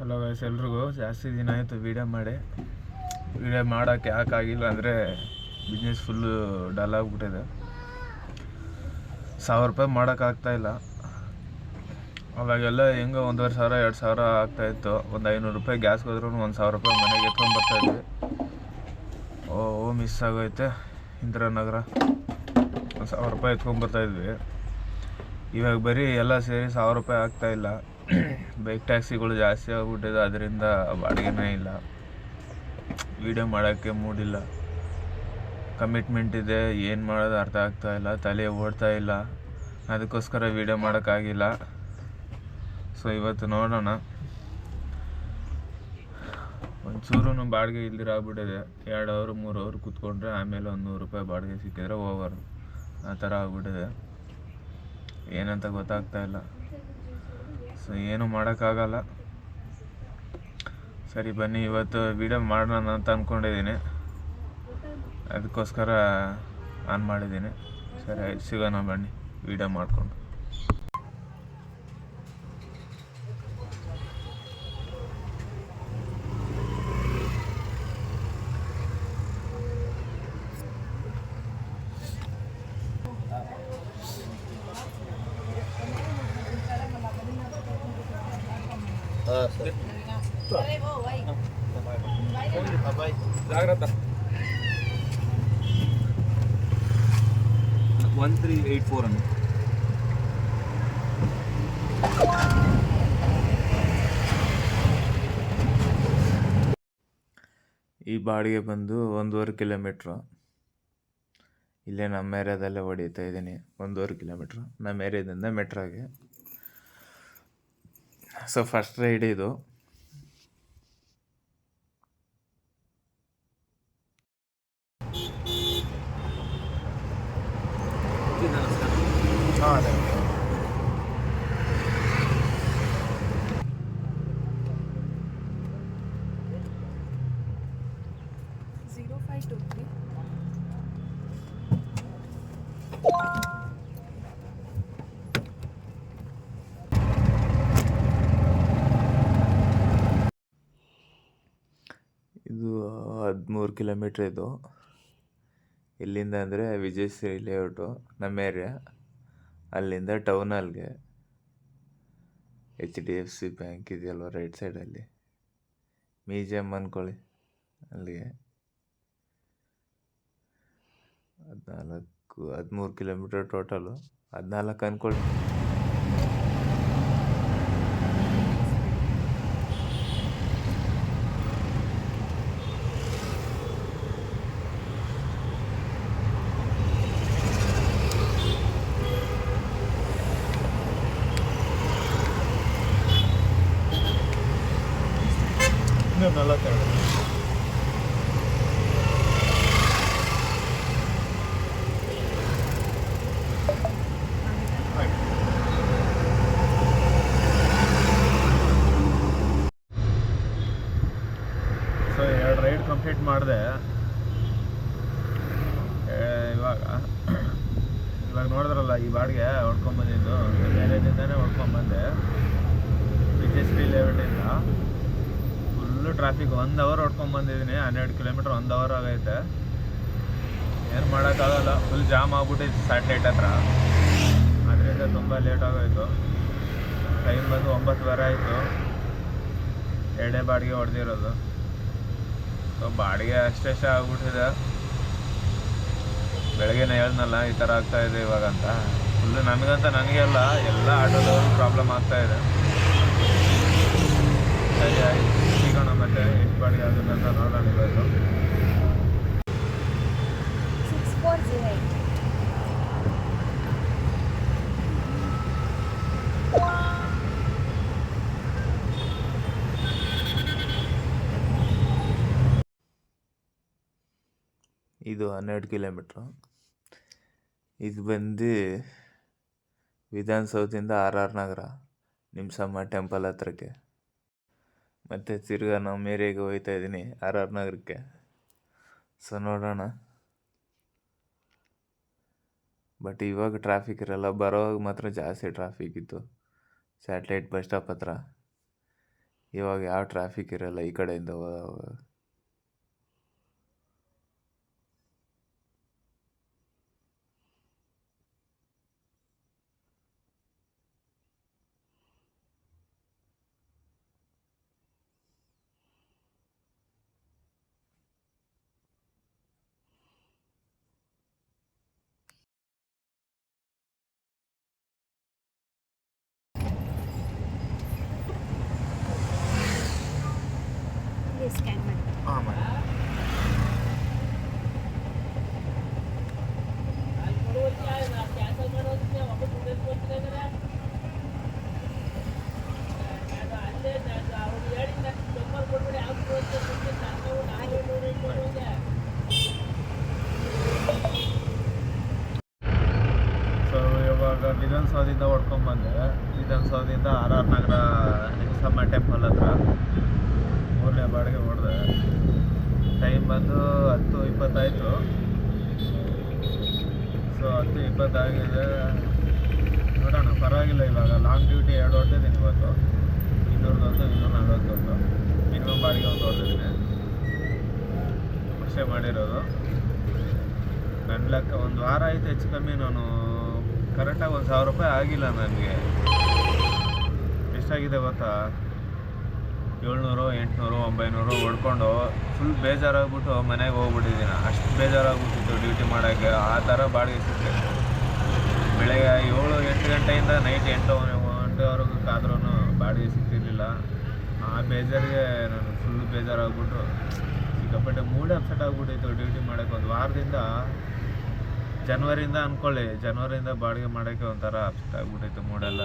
Hello ವಯಸ್ಸು ಎಲ್ರಿಗೂ ಜಾಸ್ತಿ ದಿನ ಆಯಿತು ವೀಡಿಯೋ ಮಾಡಿ. ವೀಡಿಯೋ ಮಾಡೋಕ್ಕೆ ಯಾಕೆ ಆಗಿಲ್ಲ ಅಂದರೆ ಬಿಸ್ನೆಸ್ ಫುಲ್ಲು ಡಲ್ ಆಗಿಬಿಟ್ಟಿದೆ. ಸಾವಿರ ರೂಪಾಯಿ ಮಾಡೋಕ್ಕಾಗ್ತಾಯಿಲ್ಲ ಅವಾಗೆಲ್ಲ ಹೆಂಗೋ ಒಂದೂವರೆ ಸಾವಿರ, ಎರಡು ಸಾವಿರ ಆಗ್ತಾಯಿತ್ತು ಒಂದು ಐನೂರು ರೂಪಾಯಿ ಗ್ಯಾಸ್ಗೆ ಹೋದ್ರೂ ಒಂದು ಸಾವಿರ ರೂಪಾಯಿ ಮನೆಗೆ ಎತ್ಕೊಂಡು ಬರ್ತಾಯಿದ್ವಿ ಓ ಓ ಮಿಸ್ ಆಗೋಯ್ತೆ. ಇಂದಿರಾನಗರ. ಒಂದು ಸಾವಿರ ರೂಪಾಯಿ ಎತ್ಕೊಂಡು ಬರ್ತಾಯಿದ್ವಿ ಇವಾಗ ಬರೀ ಎಲ್ಲ ಸೇರಿ ಸಾವಿರ ರೂಪಾಯಿ ಆಗ್ತಾ ಇಲ್ಲ. ಬೈಕ್ ಟ್ಯಾಕ್ಸಿಗಳು ಜಾಸ್ತಿ ಆಗ್ಬಿಟ್ಟಿದೆ, ಅದರಿಂದ ಬಾಡಿಗೆನೇ ಇಲ್ಲ. ವೀಡಿಯೋ ಮಾಡೋಕ್ಕೆ ಮೂಡಿಲ್ಲ ಕಮಿಟ್ಮೆಂಟ್ ಇದೆ, ಏನು ಮಾಡೋದು ಅರ್ಥ ಆಗ್ತಾ ಇಲ್ಲ, ತಲೆ ಓಡ್ತಾ ಇಲ್ಲ. ಅದಕ್ಕೋಸ್ಕರ ವೀಡಿಯೋ ಮಾಡೋಕ್ಕಾಗಿಲ್ಲ ಸೊ ಇವತ್ತು ನೋಡೋಣ. ಒಂಚೂರು ಬಾಡಿಗೆ ಇಲ್ದಿರ ಆಗ್ಬಿಟ್ಟಿದೆ. ಎರಡು ಅವರು ಮೂರು ಅವರು ಕೂತ್ಕೊಂಡ್ರೆ ಆಮೇಲೆ ಒಂದು ನೂರು ರೂಪಾಯಿ ಬಾಡಿಗೆ ಸಿಕ್ಕಿದ್ರೆ ಓವರ್ ಆ ಥರ ಆಗ್ಬಿಟ್ಟಿದೆ. ಏನಂತ ಗೊತ್ತಾಗ್ತಾ ಇಲ್ಲ. ಸೊ ಏನು ಮಾಡೋಕ್ಕಾಗಲ್ಲ. ಸರಿ, ಬನ್ನಿ, ಇವತ್ತು ವಿಡಿಯೋ ಮಾಡೋಣ ಅಂತ ಅಂದ್ಕೊಂಡಿದ್ದೀನಿ ಅದಕ್ಕೋಸ್ಕರ ಆನ್ ಮಾಡಿದ್ದೀನಿ. ಸರಿ ಸಿಗೋಣ ಬನ್ನಿ. ವಿಡಿಯೋ ಮಾಡಿಕೊಂಡು. ಅನ್ನು. ಈ ಬಾಡಿಗೆ ಬಂದು ಒಂದೂವರೆ ಕಿಲೋಮೀಟ್ರ್. ಇಲ್ಲೇ ನಮ್ಮ ಏರಿಯಾದಲ್ಲೇ ಹೊಡಿತಾ ಇದ್ದೀನಿ, ಒಂದೂವರೆ ಕಿಲೋಮೀಟ್ರ್. ನಮ್ಮ ಏರಿಯಾದಿಂದ ಮೆಟ್ರೋಗೆ. ಸೊ ಫಸ್ಟ್ ರೈಡ್ ಇದು. ಹಾಂ ಇದು ಹದಿಮೂರು ಕಿಲೋಮೀಟ್ರ್ ಇದು. ಇಲ್ಲಿಂದ ಅಂದರೆ ವಿಜಯಶ್ರೀ ಲೇಔಟು, ನಮ್ಮ ಏರಿಯಾ ಅಲ್ಲಿಂದ ಟೌನಲ್ಗೆ H D F C bank ಇದೆಯಲ್ವ right ಸೈಡಲ್ಲಿ ಮ್ಯೂಸಿಯಮ್ ಅಂದ್ಕೊಳ್ಳಿ ಅಲ್ಲಿಗೆ. ಹದಿನಾಲ್ಕು, ಹದಿಮೂರು ಕಿಲೋಮೀಟ್ರ್ ಟೋಟಲು ಹದಿನಾಲ್ಕು ಅಂದ್ಕೊಳ್ಳಿ ಇನ್ನೂ ನಲವತ್ತೆರಡು ಸೊ ಎರಡು ರೈಡ್ ಕಂಪ್ಲೀಟ್ ಮಾಡಿದೆ ಇವಾಗ ಇವಾಗ ನೋಡಿದ್ರಲ್ಲ ಈ ಬಾಡಿಗೆ ಹೊಡ್ಕೊಂಬಂದಿದ್ದು ಮ್ಯಾರೇಜಿಂದನೇ ಹೊಡ್ಕೊಂಬಂದೆ ವಿಜಯಶ್ರೀ ಲೇಔಟಿಂದ ಫುಲ್ಲು ಟ್ರಾಫಿಕ್ ಒಂದು ಅವರ್ ಹೊಡ್ಕೊಂಬಂದಿದ್ದೀನಿ ಹನ್ನೆರಡು ಕಿಲೋಮೀಟ್ರ್ ಒಂದು ಅವರ್ ಆಗೈತೆ. ಏನು ಮಾಡೋಕ್ಕಾಗಲ್ಲ ಫುಲ್ ಜಾಮ್ ಆಗ್ಬಿಟ್ಟಿತ್ತು ಸ್ಯಾಟ್ಲೈಟ್ ಹತ್ರ. ಅದರಿಂದ ತುಂಬ ಲೇಟ್ ಆಗೋಯ್ತು. ಟೈಮ್ ಬಂದು ಒಂಬತ್ತುವರೆ ಆಯಿತು. ಎರಡೇ ಬಾಡಿಗೆ ಹೊಡೆದಿರೋದು. ಸೊ ಬಾಡಿಗೆ ಅಷ್ಟೇ ಆಗ್ಬಿಟ್ಟಿದೆ. ಬೆಳಗ್ಗೆನೇ ಹೇಳ್ನಲ್ಲ ಈ ಥರ ಆಗ್ತಾಯಿದೆ ಇವಾಗ ಅಂತ. ಫುಲ್ಲು ನನಗಂತ ನನಗೆ ಅಲ್ಲ, ಎಲ್ಲ ಆಟೋದವ್ರಿಗೂ ಪ್ರಾಬ್ಲಮ್ ಆಗ್ತಾ ಇದೆ ಸರಿ ಆಯ್ತು ಸಿಗೋಣ ಮತ್ತೆ ಇದು ಹನ್ನೆರಡು ಕಿಲೋಮೀಟ್ರು. ಇದು ಬಂದು ವಿಧಾನಸೌಧದಿಂದ ಆರ್ ಆರ್ ನಗರ ನಿಮ್ಸಮ್ಮ ಟೆಂಪಲ್ ಹತ್ರಕ್ಕೆ. ಮತ್ತು ತಿರ್ಗಾ ನಮ್ಮ ಏರಿಯಾಗೆ ಹೋಗ್ತಾ ಇದ್ದೀನಿ ಆರ್ ಆರ್ ನಗರಕ್ಕೆ. ಸೊ ನೋಡೋಣ. ಬಟ್ ಇವಾಗ ಟ್ರಾಫಿಕ್ ಇರಲ್ಲ, ಬರೋವಾಗ ಮಾತ್ರ ಜಾಸ್ತಿ ಟ್ರಾಫಿಕ್ ಇತ್ತು. ಸ್ಯಾಟ್ಲೈಟ್ ಬಸ್ ಸ್ಟಾಪ್ ಹತ್ರ. ಇವಾಗ ಯಾವ ಟ್ರಾಫಿಕ್ ಇರಲ್ಲ ಈ ಕಡೆಯಿಂದ ಹೋದಾಗ. ಸ್ಕ್ಯಾನ್ ಮಾಡಿ. ಹಾಂ ಮಾಡಿ. ಸೊ ಇವಾಗ ವಿಧಾನಸೌಧದಿಂದ ಹೊಡ್ಕೊಂಡ್ಬಂದೆ ವಿಧಾನಸೌಧದಿಂದ ಆರ್ ಆರ್ ನಗರ ನಿಮಿಷಮ್ಮ ಟೆಂಪಲ್ ಹತ್ರ. ಮೂರನೇ ಬಾಡಿಗೆ ಹೊಡೆದೆ. ಟೈಮ್ ಬಂದು ಹತ್ತು ಇಪ್ಪತ್ತಾಯಿತು. ಸೊ ಹತ್ತು ಇಪ್ಪತ್ತಾಗಿದೆ. ನೋಡೋಣ, ಪರವಾಗಿಲ್ಲ ಇವಾಗ. ಲಾಂಗ್ ಡ್ಯೂಟಿ ಎರಡು ಹೊಡೆದಿದ್ದೀನಿ ಇವತ್ತು. ಇನ್ನೂರದೊಂದು ಇನ್ನೂರ ನಲ್ವತ್ತೊಂದು ಮಿನಿಮಮ್ ಬಾಡಿಗೆ ಒಂದು ಹೊಡೆದಿದ್ದೀನಿ. ಅಷ್ಟೇ ಮಾಡಿರೋದು. ನನ್ನ ಲೆಕ್ಕ ಒಂದು ವಾರ ಆಯಿತು ಹೆಚ್ಚು ಕಮ್ಮಿ. ನಾನು ಕರೆಕ್ಟಾಗಿ ಒಂದು ಸಾವಿರ ರೂಪಾಯಿ ಆಗಿಲ್ಲ ನನಗೆ. ಎಷ್ಟಾಗಿದೆ ಗೊತ್ತಾ? ಏಳ್ನೂರು, ಎಂಟುನೂರು, ಒಂಬೈನೂರು ಹೊಡ್ಕೊಂಡು ಫುಲ್ ಬೇಜಾರಾಗ್ಬಿಟ್ಟು ಮನೆಗೆ ಹೋಗ್ಬಿಟ್ಟಿದ್ದೀನಿ. ಅಷ್ಟು ಬೇಜಾರಾಗ್ಬಿಟ್ಟಿತ್ತು ಡ್ಯೂಟಿ ಮಾಡೋಕ್ಕೆ. ಆ ಥರ ಬಾಡಿಗೆ ಸಿಕ್ತೆ ಬೆಳಗ್ಗೆ ಏಳು ಎಂಟು ಗಂಟೆಯಿಂದ ನೈಟ್ ಎಂಟು ಗಂಟೆವರೆಗೂ ಕಾದ್ರೂ ಬಾಡಿಗೆ ಸಿಗ್ತಿರ್ಲಿಲ್ಲ ಆ ಬೇಜಾರಿಗೆ ನಾನು ಫುಲ್ ಬೇಜಾರಾಗ್ಬಿಟ್ಟು ಸಿಕ್ಕಾಪಟ್ಟೆ ಮೂಡೇ ಅಪ್ಸೆಟ್ ಆಗ್ಬಿಟ್ಟಿತ್ತು ಡ್ಯೂಟಿ ಮಾಡೋಕ್ಕೆ. ಒಂದು ವಾರದಿಂದ ಜನವರಿಯಿಂದ ಅಂದ್ಕೊಳ್ಳಿ ಜನವರಿಯಿಂದ ಬಾಡಿಗೆ ಮಾಡೋಕ್ಕೆ ಒಂಥರ ಅಪ್ಸೆಟ್ ಆಗ್ಬಿಟ್ಟಿತ್ತು ಮೂಡೆಲ್ಲ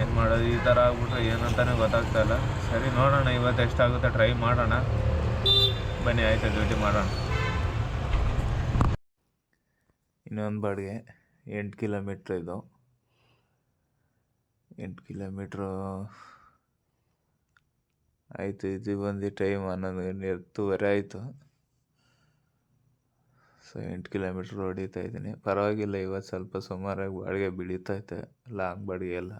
ಏನು ಮಾಡೋದು? ಈ ಥರ ಆಗ್ಬಿಟ್ರೆ ಏನಂತಾನೆ ಗೊತ್ತಾಗ್ತಾ ಇಲ್ಲ. ಸರಿ, ನೋಡೋಣ, ಇವತ್ತು ಎಷ್ಟಾಗುತ್ತೆ ಟ್ರೈ ಮಾಡೋಣ. ಬನ್ನಿ, ಆಯಿತು ಡ್ಯೂಟಿ ಮಾಡೋಣ. ಇನ್ನೊಂದು ಬಾಡಿಗೆ, ಎಂಟು ಕಿಲೋಮೀಟ್ರ್ ಇದು. ಎಂಟು ಕಿಲೋಮೀಟ್ರು ಆಯಿತು, ಇದು ಬಂದು ಟೈಮ್ ಹನ್ನೊಂದು ಗಂಟೆ ಹತ್ತುವರೆ ಆಯಿತು. ಸೊ ಎಂಟು ಕಿಲೋಮೀಟ್ರ್ ಹೊಡಿತಾ ಇದ್ದೀನಿ. ಪರವಾಗಿಲ್ಲ, ಇವತ್ತು ಸ್ವಲ್ಪ ಸುಮಾರಾಗಿ ಬಾಡಿಗೆ ಬೀಳಿತೈತೆ ಲಾಂಗ್ ಬಾಡಿಗೆ ಎಲ್ಲ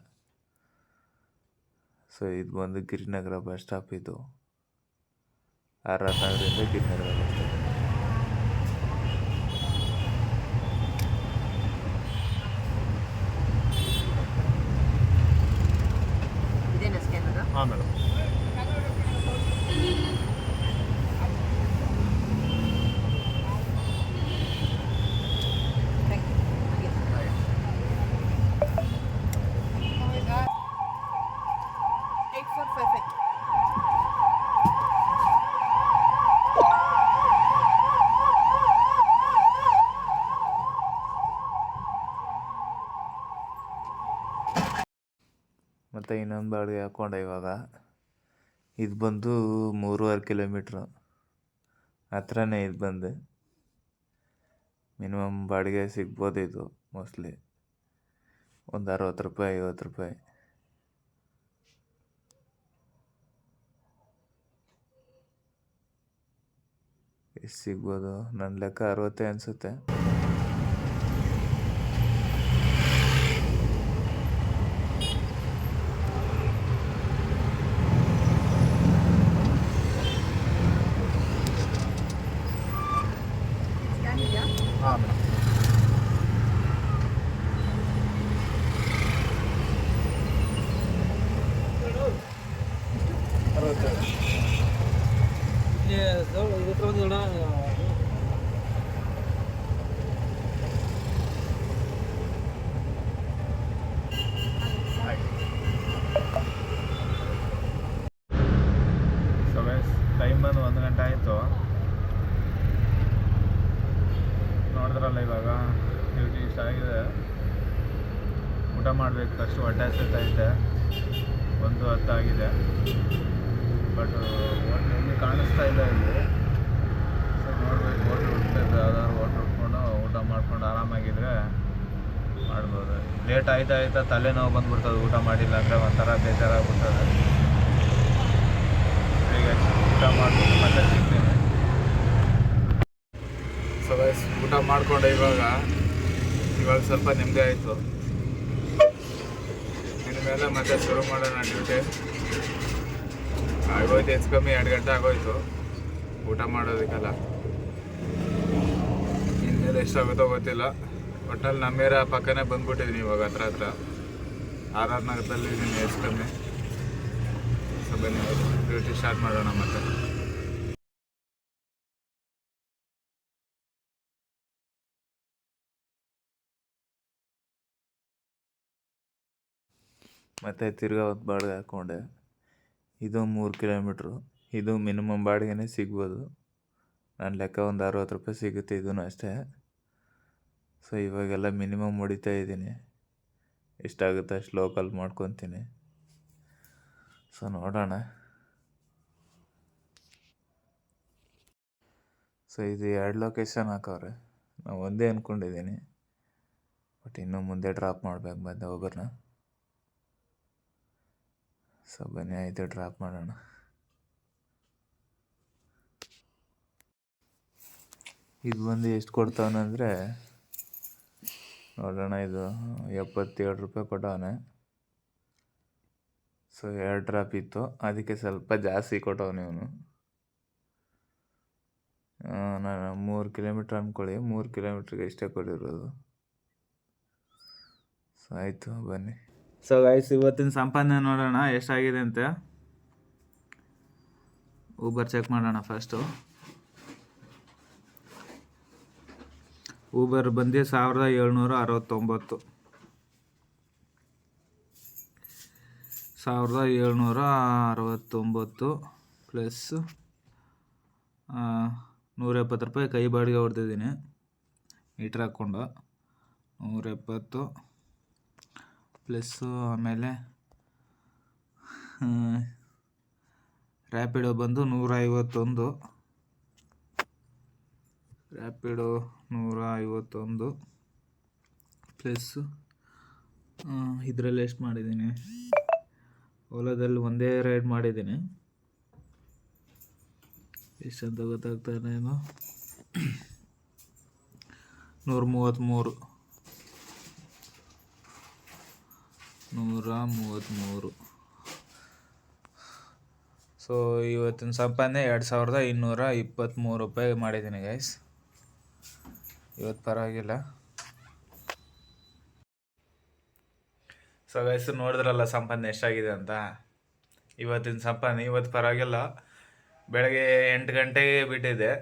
ಸೊ ಇದು ಬಂದು ಗಿರಿನಗರ ಬಸ್ ಸ್ಟಾಪ್ ಇದು. ಆರ್ ಆರ್ ನಗರದಿಂದ ಗಿರಿನಗರ ಬಸ್ ಸ್ಟಾಪ್ ಹಾಂ ಮೇಡಮ್ ಮತ್ತು ಇನ್ನೊಂದು ಬಾಡಿಗೆ ಹಾಕ್ಕೊಂಡೆ ಇವಾಗ. ಇದು ಬಂದು ಮೂರುವರೆ ಕಿಲೋಮೀಟ್ರು. ಹತ್ರನೇ ಇದು ಬಂದು. ಮಿನಿಮಮ್ ಬಾಡಿಗೆ ಸಿಗ್ಬೋದು ಇದು ಮೋಸ್ಟ್ಲಿ. ಒಂದು ಅರವತ್ತು ರೂಪಾಯಿ, ಐವತ್ತು ರೂಪಾಯಿ. ಎಷ್ಟು ಸಿಗ್ಬೋದು? ನನ್ನ ಲೆಕ್ಕ ಅರವತ್ತೇ ಅನಿಸುತ್ತೆ ಸ್ಕ್ಯಾನ್ ಇದೆಯಾ ಹಾಂ ಮೇಡಮ್ ಸೊ ಟೈಮ್ ಬಂದು ಒಂದು ಗಂಟೆ ಆಯಿತು ನೋಡಿದ್ರಲ್ಲ ಇವಾಗ. ಡ್ಯೂಟಿ ಇಷ್ಟ ಆಗಿದೆ. ಊಟ ಮಾಡಬೇಕು, ಅಷ್ಟು ಹೊಟ್ಟೆ ಹಸಿತೈತೆ ಒಂದು ಹತ್ತಾಗಿದೆ. ಬಟ್ ಹೋಟ್ಲ್ ಎಲ್ಲಿ ಕಾಣಿಸ್ತಾ ಇಲ್ಲ ಇಲ್ಲಿ. ಸೊ ನೋಡ್ಬೇಕು ಹೋಟ್ಲ್ ಹುಡ್ಬೇಕು ಯಾವ್ದಾದ್ರು ಹೋಟ್ಲ್ ಹುಡ್ಕೊಂಡು ಊಟ ಮಾಡ್ಕೊಂಡು ಆರಾಮಾಗಿದ್ರೆ ಮಾಡ್ಬೋದು. ಲೇಟ್ ಆಯ್ತಾ ಆಯ್ತಾ ತಲೆನೋವು ಬಂದ್ಬಿಡ್ತದೆ, ಊಟ ಮಾಡಿಲ್ಲ ಅಂದರೆ ಒಂಥರ ಬೇಜಾರಾಗ್ಬಿಡ್ತದೆ. ಈಗ ಊಟ ಮಾಡ್ಬಿಟ್ಟು ಮತ್ತೆ ಸಿಗ್ತೀನಿ ಸೊ ಗೈಸ್ ಊಟ ಮಾಡಿಕೊಂಡೆ ಇವಾಗ. ಇವಾಗ ಸ್ವಲ್ಪ ನೆಮ್ಮದಿ ಆಯಿತು. ಇನ್ಮೇಲೆ ಮತ್ತೆ ಶುರು ಮಾಡೋಣ ಡ್ಯೂಟಿ ಆಗೋಯ್ತು, ಹೆಚ್ಚು ಕಮ್ಮಿ ಎರಡು ಗಂಟೆ ಆಗೋಯ್ತು. ಊಟ ಮಾಡೋದಕ್ಕೆಲ್ಲ. ಇನ್ಮೇಲೆ ಎಷ್ಟಾಗುತ್ತೋ ಗೊತ್ತಿಲ್ಲ. ಒಟ್ಟಲ್ಲಿ ನಮ್ಮೇರ ಪಕ್ಕನೇ ಬಂದ್ಬಿಟ್ಟಿದ್ದೀನಿ ಇವಾಗ ಹತ್ರ ಹತ್ರ. ಆರ್ ಆರ್ ನಗರದಲ್ಲಿ ಇದ್ದೀನಿ ಹೆಚ್ಚು ಕಮ್ಮಿ. ಸೊ ಬನ್ನಿ ಡ್ಯೂಟಿ ಸ್ಟಾರ್ಟ್ ಮಾಡೋಣ ಮತ್ತೆ. ಮತ್ತು ತಿರ್ಗಾ ಒಂದು ಬಾಡಿಗೆ ಹಾಕ್ಕೊಂಡೆ ಇದು ಮೂರು ಕಿಲೋಮೀಟ್ರು. ಇದು ಮಿನಿಮಮ್ ಬಾಡಿಗೆನೇ ಸಿಗ್ಬೋದು. ನನ್ನ ಲೆಕ್ಕ ಒಂದು ಅರವತ್ತು ರೂಪಾಯಿ ಸಿಗುತ್ತೆ ಇದೂ ಅಷ್ಟೇ. ಸೊ, ಇವಾಗೆಲ್ಲ ಮಿನಿಮಮ್ ಹೊಡಿತಾ ಇದ್ದೀನಿ. ಎಷ್ಟಾಗುತ್ತೆ ಅಷ್ಟು ಲೋಕಲ್ ಮಾಡ್ಕೊತೀನಿ. ಸೊ, ನೋಡೋಣ. ಸೊ, ಇದು ಎರಡು ಲೊಕೇಶನ್ ಹಾಕವ್ರೆ. ನಾವು ಒಂದೇ ಅಂದ್ಕೊಂಡಿದ್ದೀನಿ ಬಟ್ ಇನ್ನೂ ಮುಂದೆ ಡ್ರಾಪ್ ಮಾಡ್ಬೇಕು ಬಂದೆ ಒಬ್ಬರನ್ನ ಸೊ ಬನ್ನಿ ಆಯಿತು ಡ್ರಾಪ್ ಮಾಡೋಣ. ಇದು ಬಂದು ಎಷ್ಟು ಕೊಡ್ತಾವನಂದರೆ ನೋಡೋಣ, ಇದು ಎಪ್ಪತ್ತೇಳು ರೂಪಾಯಿ ಕೊಟ್ಟವನೆ. ಸೊ ಎರಡು ಡ್ರಾಪ್ ಇತ್ತು, ಅದಕ್ಕೆ ಸ್ವಲ್ಪ ಜಾಸ್ತಿ ಕೊಟ್ಟವನೆ ಇವನು. ನಾನು ಮೂರು ಕಿಲೋಮೀಟ್ರ್ ಅಂದ್ಕೊಳ್ಳಿ, ಮೂರು ಕಿಲೋಮೀಟ್ರಿಗೆ ಇಷ್ಟೇ ಕೊಡಿರೋದು ಸೊ ಆಯಿತು, ಬನ್ನಿ. ಸೊ ಗೈಸ್ ಇವತ್ತಿನ ಸಂಪಾದನೆ ನೋಡೋಣ, ಎಷ್ಟಾಗಿದೆ ಅಂತ. ಊಬರ್ ಚೆಕ್ ಮಾಡೋಣ ಫಸ್ಟು ಊಬರ್ ಬಂದು ಸಾವಿರದ ಏಳ್ನೂರ ಅರವತ್ತೊಂಬತ್ತು. ಸಾವಿರದ ಏಳ್ನೂರ ಅರವತ್ತೊಂಬತ್ತು ಪ್ಲಸ್ ನೂರ ಎಪ್ಪತ್ತು ರೂಪಾಯಿ ಕೈ ಬಾಡಿಗೆ ಹೊಡೆದಿದ್ದೀನಿ. ಮೀಟ್ರ್ ಹಾಕ್ಕೊಂಡು ನೂರ ಎಪ್ಪತ್ತು ಪ್ಲಸ್ಸು ಆಮೇಲೆ ರ್ಯಾಪಿಡೋ ಬಂದು ನೂರ ಐವತ್ತೊಂದು ರ್ಯಾಪಿಡೋ ನೂರ ಐವತ್ತೊಂದು ಪ್ಲಸ್ಸು ಇದರಲ್ಲಿ ಎಷ್ಟು ಮಾಡಿದ್ದೀನಿ? ಓಲಾದಲ್ಲಿ ಒಂದೇ ರೈಡ್ ಮಾಡಿದ್ದೀನಿ. ಎಷ್ಟಂತ ಗೊತ್ತಾಗ್ತಾನೇನು ನೂರ ಮೂವತ್ತ್ಮೂರು ನೂರ ಮೂವತ್ತ್ಮೂರು ಸೊ ಇವತ್ತಿನ ಸಂಪಾದನೆ ಎರಡು ಸಾವಿರದ ಇನ್ನೂರ ಇಪ್ಪತ್ತ್ಮೂರು ರೂಪಾಯಿ ಮಾಡಿದ್ದೀನಿ ಗೈಸ್ ಇವತ್ತು ಪರವಾಗಿಲ್ಲ. ಸೊ ಗೈಸ್ ನೋಡಿದ್ರಲ್ಲ ಸಂಪಾದನೆ ಎಷ್ಟಾಗಿದೆ ಅಂತ? ಇವತ್ತಿನ ಸಂಪಾದನೆ ಇವತ್ತು ಪರವಾಗಿಲ್ಲ. ಬೆಳಗ್ಗೆ ಎಂಟು ಗಂಟೆಗೆ ಬಿಟ್ಟಿದ್ದೆ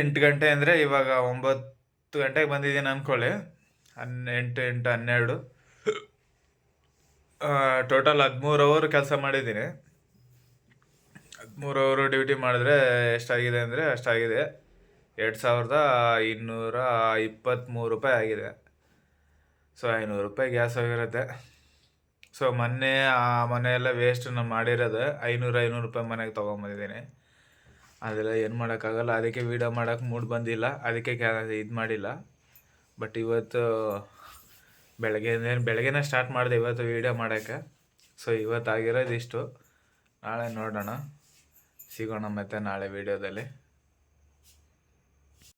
ಎಂಟು ಗಂಟೆ ಅಂದರೆ ಇವಾಗ ಒಂಬತ್ತು ಗಂಟೆಗೆ ಬಂದಿದ್ದೀನಿ ಅಂದ್ಕೊಳ್ಳಿ ಹನ್ನೆಂಟು ಎಂಟು ಎಂಟು ಹನ್ನೆರಡು. ಟೋಟಲ್ ಹದಿಮೂರು ಅವರ್ ಕೆಲಸ ಮಾಡಿದ್ದೀನಿ. ಹದಿಮೂರು ಅವರು ಡ್ಯೂಟಿ ಮಾಡಿದ್ರೆ ಎಷ್ಟಾಗಿದೆ ಅಂದರೆ ಅಷ್ಟಾಗಿದೆ. ಎರಡು ಸಾವಿರದ ಇನ್ನೂರ ಇಪ್ಪತ್ತ್ಮೂರು ರೂಪಾಯಿ ಆಗಿದೆ. ಸೊ ಐನೂರು ರೂಪಾಯಿ ಗ್ಯಾಸ್ ಆಗಿರುತ್ತೆ ಸೊ ಮೊನ್ನೆ ಆ ಮನೆಯೆಲ್ಲ ವೇಸ್ಟ್ ನಾನು ಮಾಡಿರೋದು ಐನೂರು ಐನೂರು ರೂಪಾಯಿ ಮನೆಗೆ ತೊಗೊಂಬಂದಿದ್ದೀನಿ. ಅದೆಲ್ಲ ಏನು ಮಾಡೋಕ್ಕಾಗಲ್ಲ. ಅದಕ್ಕೆ ವೀಡಿಯೋ ಮಾಡೋಕ್ಕೆ ಮೂಡ್ ಬಂದಿಲ್ಲ. ಅದಕ್ಕೆ ಕ್ಯಾ ಇದು ಮಾಡಿಲ್ಲ. ಬಟ್ ಇವತ್ತು ಬೆಳಗ್ಗೆ ಬೆಳಗ್ಗೆನೇ ಸ್ಟಾರ್ಟ್ ಮಾಡಿದೆ ಇವತ್ತು ವೀಡಿಯೋ ಮಾಡೋಕ್ಕೆ. ಸೊ ಇವತ್ತು ಆಗಿರೋದು ಇಷ್ಟು ನಾಳೆ ನೋಡೋಣ. ಸಿಗೋಣ ಮತ್ತೆ ನಾಳೆ ವೀಡಿಯೋದಲ್ಲಿ